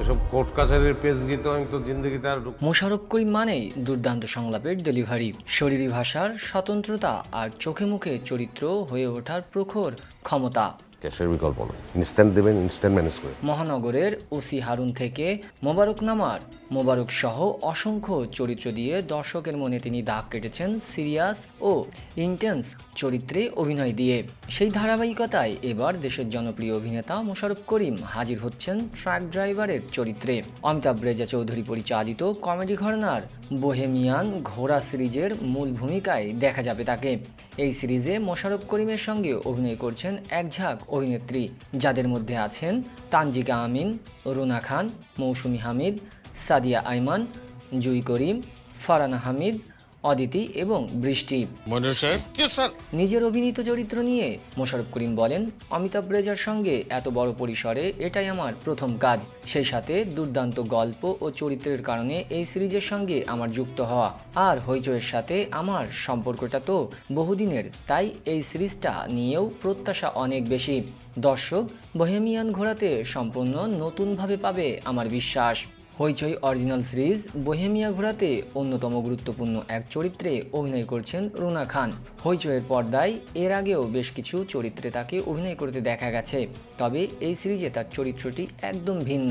এসব court কাছারির page গীত আমি তো জিন্দগিতে আর ঢুক- করিম মানেই দুর্দান্ত সংলাপের ডেলিভারি শরীরী ভাষার স্বতন্ত্রতা আর চোখে মুখে চরিত্র হয়ে ওঠার প্রখর ক্ষমতা। ক্যাশের বিকল্প নয়। ইনস্ট্যান্ট দেবেন ইনস্ট্যান্ট ম্যানেজ করে। মহানগরের ওসি হারুন থেকে মোবারকনামার মোবারক সহ অসংখ্য চরিত্র দিয়ে দর্শকের মনে তিনি দাগ কেটেছেন সিরিয়াস ও ইন্টেন্স চরিত্রে অভিনয় দিয়ে। সেই ধারাবাহিকতায় এবার দেশের জনপ্রিয় অভিনেতা মোশাররফ করিম হাজির হচ্ছেন ট্রাক ড্রাইভারের চরিত্রে। অমিতাভ রেজা চৌধুরী পরিচালিত কমেডি ঘরনার বোহেমিয়ান ঘোড়া সিরিজের মূল ভূমিকায় দেখা যাবে তাকে। এই সিরিজে মোশাররফ করিমের সঙ্গে অভিনয় করছেন এক ঝাঁক অভিনেত্রী, যাদের মধ্যে আছেন তানজিকা আমিন, রুনা খান, মৌসুমি হামিদ সাদিয়া আইমান জুই করিম ফারানা হামিদ অদিতি এবং বৃষ্টি। স্যার? নিজের অভিনীত চরিত্র নিয়ে মোশারফ করিম বলেন অমিতাভ রেজার সঙ্গে এত বড় পরিসরে এটাই আমার প্রথম কাজ। সেই সাথে দুর্দান্ত গল্প ও চরিত্রের কারণে এই সিরিজের সঙ্গে আমার যুক্ত হওয়া। আর হইচয়ের সাথে আমার সম্পর্কটা তো বহুদিনের তাই এই সিরিজটা নিয়েও প্রত্যাশা অনেক বেশি। দর্শক বহেমিয়ান ঘোরাতে সম্পূর্ণ নতুনভাবে পাবে আমার বিশ্বাস। হইচই অরিজিনাল সিরিজ বোহেমিয়া ঘোরাতে অন্যতম গুরুত্বপূর্ণ এক চরিত্রে অভিনয় করছেন রুনা খান। হইচইয়ের পর্দায় এর আগেও বেশ কিছু চরিত্রে তাকে অভিনয় করতে দেখা গেছে। তবে এই সিরিজে তার চরিত্রটি একদম ভিন্ন,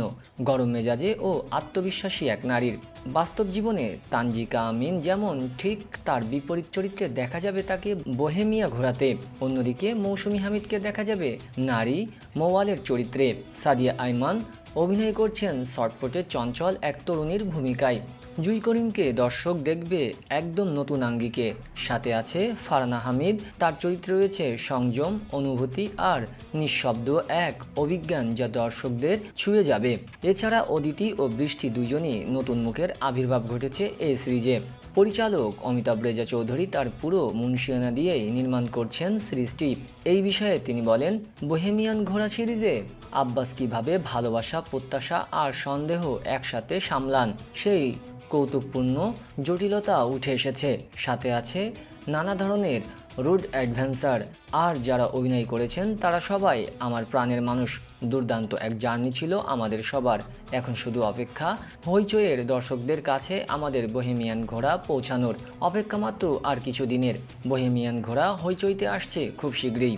গরম মেজাজে ও আত্মবিশ্বাসী এক নারীর। বাস্তব জীবনে তানজিকা আমিন যেমন ঠিক তার বিপরীত চরিত্রে দেখা যাবে তাকে বোহেমিয়া ঘোরাতে অন্যদিকে মৌসুমি হামিদকে দেখা যাবে নারী মোয়ালের চরিত্রে। সাদিয়া আইমান অভিনয় করছেন শর্টপটে চঞ্চল এক তরুণীর ভূমিকায়। জুই করিমকে দর্শক দেখবে একদম নতুন আঙ্গিকে। সাথে আছে ফারহানা হামিদ, তার চরিত্রে রয়েছে সংযম, অনুভূতি আর নিঃশব্দ এক অভিজ্ঞান যা দর্শকদের ছুঁয়ে যাবে। এছাড়া অদিতি ও বৃষ্টি দুজনই নতুন মুখের আবির্ভাব ঘটেছে এই সিরিজে। পরিচালক অমিতাভ রেজা চৌধুরী তার পুরো মুন্সিয়ানা দিয়েই নির্মাণ করছেন সিরিজটি। এই বিষয়ে তিনি বলেন, বোহেমিয়ান ঘোড়া সিরিজে আব্বাস কীভাবে ভালোবাসা, প্রত্যাশা আর সন্দেহ একসাথে সামলান, সেই কৌতুকপূর্ণ জটিলতা উঠে এসেছে। সাথে আছে নানা ধরনের রুড অ্যাডভেঞ্চার। আর যারা অভিনয় করেছেন, তারা সবাই আমার প্রাণের মানুষ। দুর্দান্ত এক জার্নি ছিল আমাদের সবার। এখন শুধু অপেক্ষা, হইচইয়ের দর্শকদের কাছে আমাদের বহেমিয়ান ঘোড়া পৌঁছানোর। অপেক্ষা মাত্র আর কিছু দিনের। বহেমিয়ান ঘোড়া হইচইতে আসছে খুব শীঘ্রই।